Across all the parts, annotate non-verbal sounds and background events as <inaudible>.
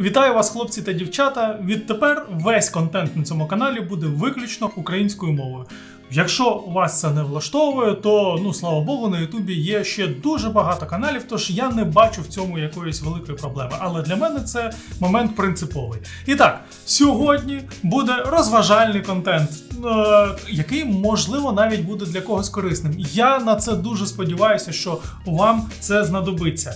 Вітаю вас, хлопці та дівчата. Відтепер весь контент на цьому каналі буде виключно українською мовою. Якщо вас це не влаштовує, то ну слава Богу, на Ютубі є ще дуже багато каналів, тож я не бачу в цьому якоїсь великої проблеми. Але для мене це момент принциповий. І так, сьогодні буде розважальний контент, е, який можливо навіть буде для когось корисним. Я на це дуже сподіваюся, що вам це знадобиться.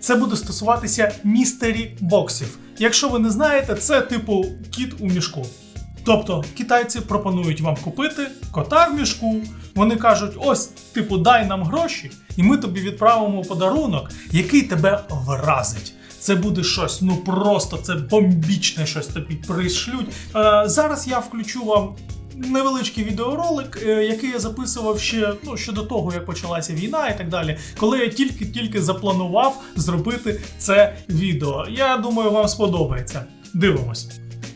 Це буде стосуватися містері боксів. Якщо ви не знаєте, це типу кіт у мішку. Тобто китайці пропонують вам купити кота в мішку. Вони кажуть: ось, типу, дай нам гроші, і ми тобі відправимо подарунок, який тебе вразить. Це буде щось, ну просто це бомбічне щось тобі пришлють. Е, зараз я включу вам невеличкий відеоролик, е, який я записував ще ну, ще до того, як почалася війна і так далі, коли я тільки-тільки запланував зробити це відео. Я думаю, вам сподобається. Дивимось.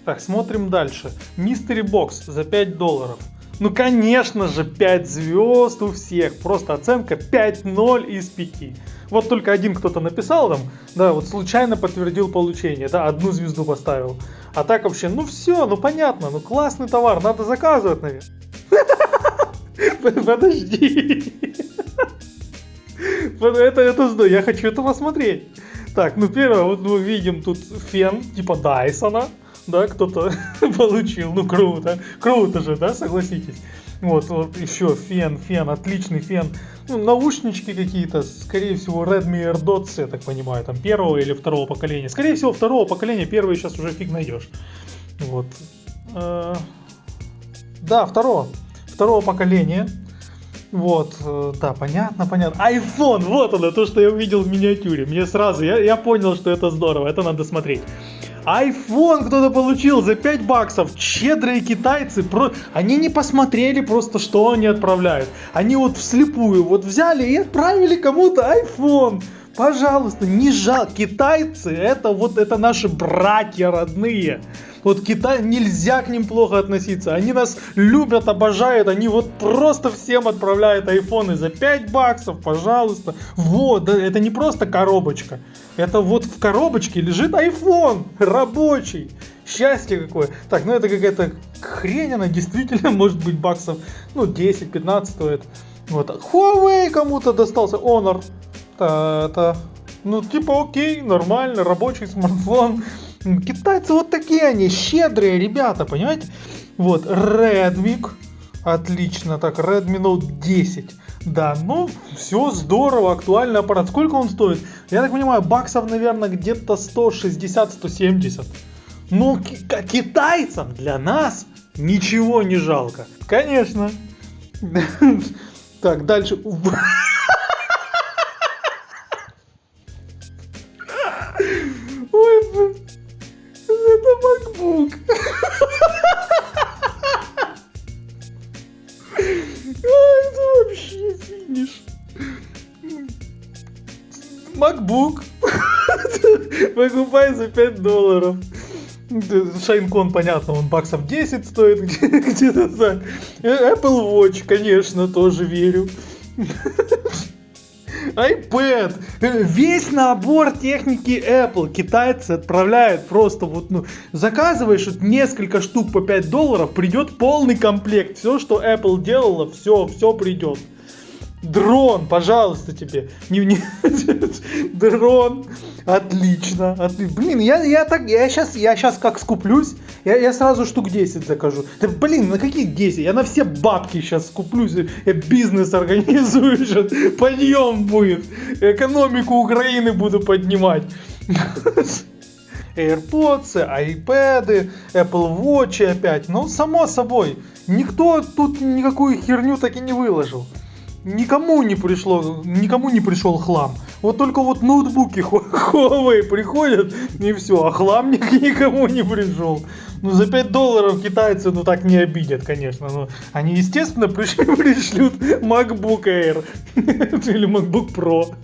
Так, смотрим дальше. Мистери Бокс за 5 долларов. Ну, конечно же, 5 звезд у всех. Просто оценка 5-0 из 5. Вот только один кто-то написал там, да, вот случайно подтвердил получение, да, одну звезду поставил. А так вообще, ну все, ну понятно, ну классный товар, надо заказывать, наверное. <laughs> Подожди. Это, это, я хочу это посмотреть. Так, ну первое, вот мы видим тут фен, типа Дайсона, да, кто-то <laughs> получил, ну круто, круто же, да, согласитесь. Вот, вот еще фен, фен, отличный фен. Ну, наушнички какие-то, скорее всего, Redmi AirDots, я так понимаю, там первого или второго поколения. Скорее всего, второго поколения, первый сейчас уже фиг найдешь. Вот. Э, Да, второго. Второго поколения. Вот, э, да, понятно, понятно. iPhone, вот оно, то, что я увидел в миниатюре. Мне сразу, я, я понял, что это здорово, это надо смотреть. iPhone кто-то получил за 5 баксов. Щедрые китайцы, про... они не посмотрели просто, что они отправляют. Они вот вслепую вот взяли и отправили кому-то iPhone. Пожалуйста, не жал. Китайцы, это вот это наши братья родные. Вот Китай, нельзя к ним плохо относиться. Они нас любят, обожают. Они вот просто всем отправляют айфоны за 5 баксов, пожалуйста. Вот, да, это не просто коробочка. Это вот в коробочке лежит iPhone рабочий. Счастье какое. Так, ну это какая-то хрень, она действительно <laughs> может быть баксов, ну 10-15 стоит. Вот. Huawei кому-то достался, Honor. Та- Это, ну типа окей, нормально, рабочий смартфон. Китайцы вот такие они, щедрые ребята, понимаете? Вот, Redmi, отлично, так, Redmi Note 10. Да, ну, все здорово, актуальный аппарат. Сколько он стоит? Я так понимаю, баксов, наверное, где-то 160-170. Ну, китайцам для нас ничего не жалко. Конечно. <laughs> Так, дальше. <laughs> Ой, MacBook. Это вообще финиш. MacBook. Покупай за 5 долларов. Шайнкон, понятно, он баксов 10 стоит где- где-то так. Apple Watch, конечно, тоже верю. iPad, весь набор техники Apple китайцы отправляют просто вот, ну, заказываешь вот несколько штук по 5 долларов, придет полный комплект. Все, что Apple делала, все, все придет. Дрон, пожалуйста, тебе. Не, не- <laughs> Дрон. Отлично. отли- Блин, я, я так, я сейчас, я сейчас как скуплюсь, я, я сразу штук 10 закажу. Да блин, на какие 10? Я на все бабки сейчас скуплюсь. Я бизнес организую <laughs> сейчас. Подъем будет. Экономику Украины буду поднимать. <laughs> AirPods, iPad, Apple Watch опять. Ну, само собой. Никто тут никакую херню так и не выложил. Никому не пришло, никому не пришел хлам. Вот только вот ноутбуки Huawei <laughs> приходят и все, а хлам ни- <laughs> никому не пришел. Ну за 5 долларов китайцы ну так не обидят, конечно. Но они естественно <laughs> пришли, пришлют MacBook Air или MacBook Pro.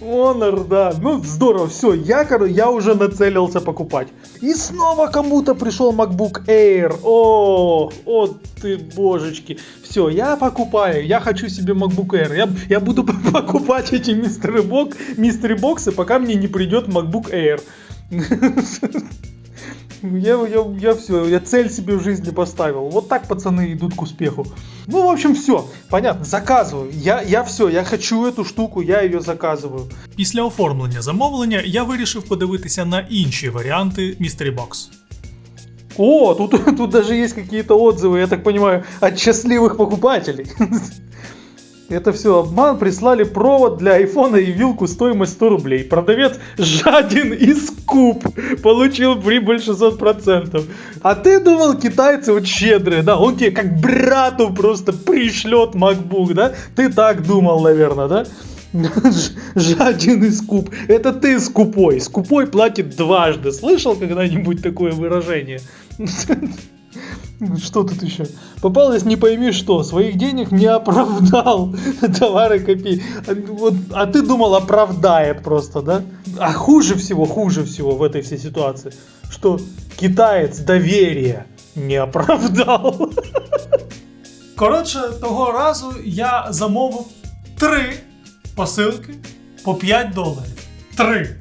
Honor, да. Ну, здорово, все, я, я уже нацелился покупать. И снова кому-то пришел MacBook Air. О, о ты божечки. Все, я покупаю, я хочу себе MacBook Air. Я, я буду <laughs> покупать эти мистеры боксы, пока мне не придет MacBook Air. <laughs> Я, я, я все, я цель себе в жизни поставил. Вот так пацаны идут к успеху. Ну, в общем, все. Понятно, заказываю. Я, я все, я хочу эту штуку, я ее заказываю. Після оформлення замовлення я вирішив подивитися на інші варіанти Mystery Box. О, тут, <laughs> тут даже есть какие-то отзывы, я так понимаю, от счастливых покупателей. <laughs> Это все обман, прислали провод для айфона и вилку стоимость 100 рублей. Продавец жаден и скуп, получил прибыль 600%. А ты думал, китайцы вот щедрые, да? Он тебе как брату просто пришлет MacBook, да? Ты так думал, наверное, да? <laughs> Жаден и скуп. Это ты скупой. Скупой платит дважды. Слышал когда-нибудь такое выражение? <laughs> Что тут еще? Попалось не пойми что, своих денег не оправдал. <laughs> Товары копи. А, вот, а ты думал оправдает просто, да? А хуже всего, хуже всего в этой всей ситуации, что китаец доверие не оправдал. <laughs> Коротше, того разу я замовив три посилки по 5 доларів. Три.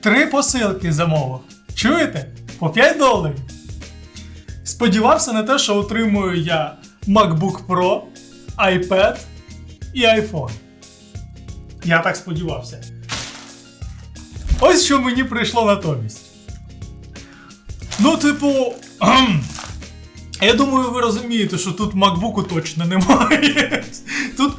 Три посилки замовив. Чуєте? По 5 доларів. Сподівався на те, що отримую я MacBook Pro, iPad і iPhone. Я так сподівався. Ось що мені прийшло натомість. Ну, типу. я думаю, ви розумієте, що тут макбуку точно немає. Тут,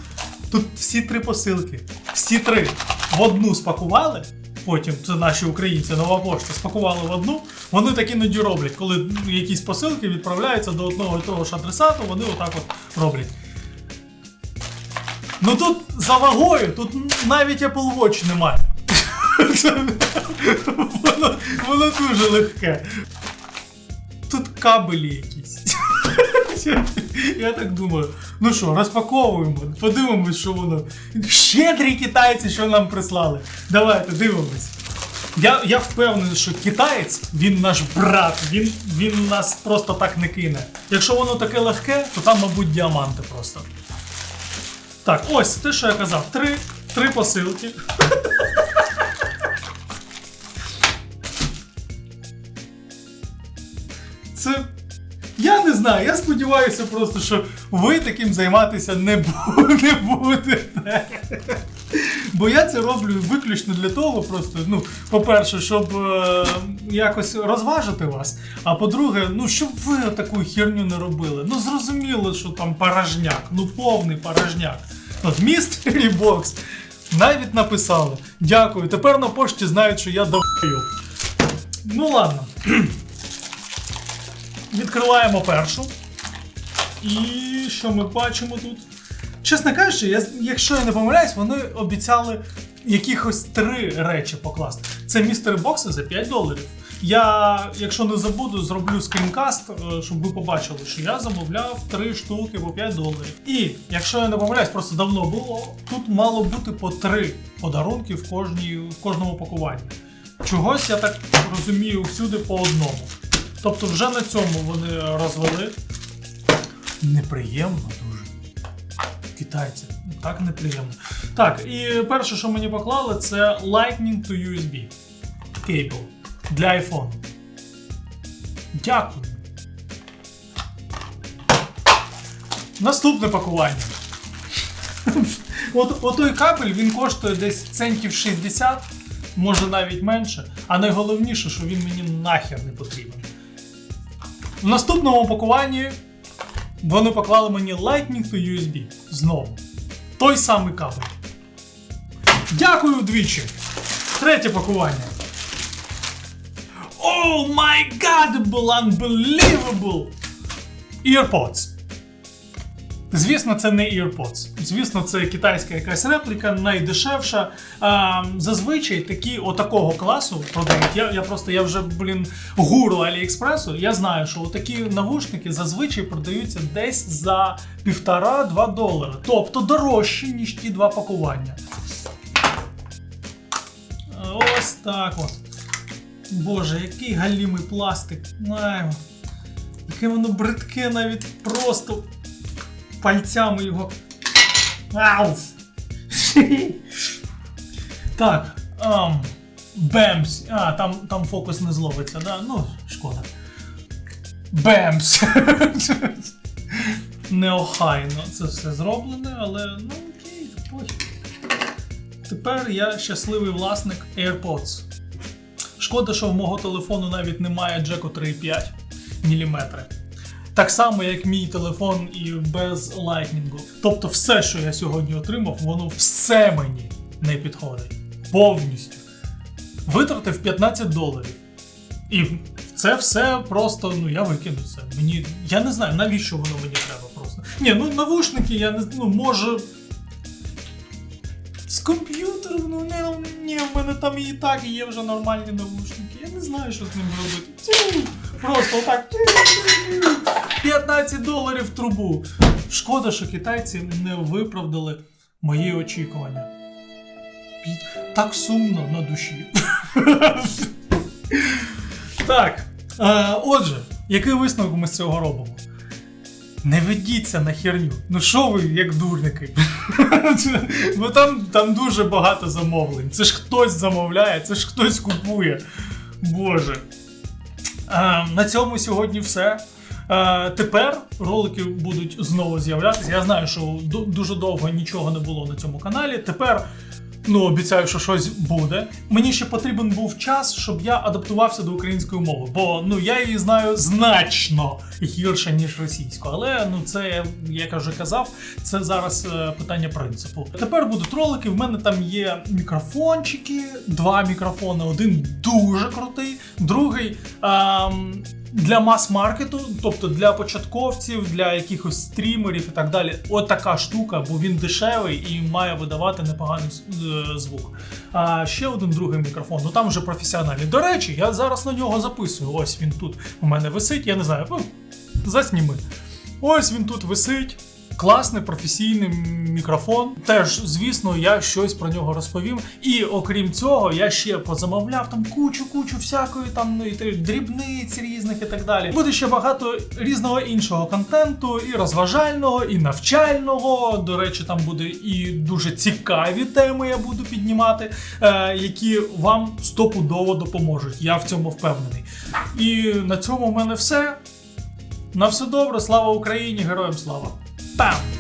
тут всі три посилки. Всі три в одну спакували. Потім це наші українці, нова пошта, спакували в одну. Вони так іноді роблять, коли якісь посилки відправляються до одного і того ж адресату, вони отак от роблять. Ну тут за вагою, тут навіть Apple Watch немає. Воно, воно дуже легке. Тут кабелі якісь. <laughs> Я, так думаю. Ну що, розпаковуємо, подивимось, що воно. Щедрі китайці, що нам прислали. Давайте дивимось. Я, я впевнений, що китаєць, він наш брат, він, він нас просто так не кине. Якщо воно таке легке, то там, мабуть, діаманти просто. Так, ось те, що я казав, три, три посилки. <laughs> знаю, я сподіваюся просто, що ви таким займатися не, бу- <laughs> не будете. Бо я це роблю виключно для того, просто, ну, по-перше, щоб е, якось розважити вас. А по-друге, ну щоб ви таку херню не робили. Ну зрозуміло, що там порожняк, ну повний порожняк. От Mystery Box навіть написали. Дякую. Тепер на пошті знають, що я довбойоб. Ну ладно. Відкриваємо першу. І що ми бачимо тут? Чесно кажучи, я, якщо я не помиляюсь, вони обіцяли якихось три речі покласти. Це містери бокси за 5 доларів. Я, якщо не забуду, зроблю скрінкаст, е, щоб ви побачили, що я замовляв три штуки по 5 доларів. І якщо я не помиляюсь, просто давно було, тут мало бути по три подарунки в, кожній, в кожному пакуванні. Чогось я так розумію всюди по одному. Тобто вже на цьому вони розвели. Неприємно дуже. Китайці, так неприємно. Так, і перше, що мені поклали, це Lightning to USB Cable для iPhone. Дякую. Наступне пакування. От, от той кабель він коштує десь центів 60, може навіть менше. А найголовніше, що він мені нахер не потрібен. В наступному пакуванні вони поклали мені Lightning to USB. Знову. Той самий кабель. Дякую вдвічі. Третє пакування. Oh my god, it was unbelievable! EarPods. Звісно, це не EarPods. Звісно, це китайська якась репліка, найдешевша. А, зазвичай такі отакого класу продають. Я, я просто я вже, блін, гуру Аліекспресу. Я знаю, що отакі навушники зазвичай продаються десь за півтора-два долари. Тобто дорожчі, ніж ті два пакування. Ось так от. Боже, який галімий пластик. Ай, яке воно бридке навіть просто пальцями його. Ау! так. ам, Бемс. А, там, там фокус не зловиться, да? Ну, шкода. Бемс. Неохайно це все зроблене, але ну окей, пофіг. Тепер я щасливий власник AirPods. Шкода, що в мого телефону навіть немає джеку 3,5 мм. Так само, як мій телефон і без лайтнінгу. Тобто, все, що я сьогодні отримав, воно все мені не підходить. Повністю. Витратив 15 доларів. І це все просто, ну я викину це. Мені. Я не знаю, навіщо воно мені треба просто. Ні, ну навушники, я не ну, може. З комп'ютером, ну не, ні, в мене там і так є вже нормальні навушники. Я не знаю, що з ними робити. Просто отак. 15 доларів в трубу. Шкода, що китайці не виправдали мої очікування. Так сумно на душі. Так. Е, отже, який висновок ми з цього робимо? Не ведіться на херню. Ну що ви, як дурники? Бо там, там дуже багато замовлень. Це ж хтось замовляє, це ж хтось купує. Боже. Е, на цьому сьогодні все. Е, тепер ролики будуть знову з'являтися. Я знаю, що ду- дуже довго нічого не було на цьому каналі. Тепер. Ну, обіцяю, що щось буде. Мені ще потрібен був час, щоб я адаптувався до української мови, бо ну я її знаю значно гірше, ніж російську. Але ну це як я вже казав, це зараз е, питання принципу. Тепер будуть ролики. В мене там є мікрофончики, два мікрофони. Один дуже крутий, другий. ем, для мас-маркету, тобто для початковців, для якихось стрімерів і так далі. От така штука, бо він дешевий і має видавати непоганий е, звук. А ще один другий мікрофон, ну там вже професіональний. До речі, я зараз на нього записую. Ось він тут у мене висить, я не знаю, ну, засніми. Ось він тут висить. Класний професійний мікрофон. Теж, звісно, я щось про нього розповім. І окрім цього, я ще позамовляв там кучу-кучу всякої там ну, дрібниць різних і так далі. Буде ще багато різного іншого контенту, і розважального, і навчального. До речі, там буде і дуже цікаві теми я буду піднімати, е, які вам стопудово допоможуть. Я в цьому впевнений. І на цьому в мене все. На все добре, слава Україні, героям слава! Bow.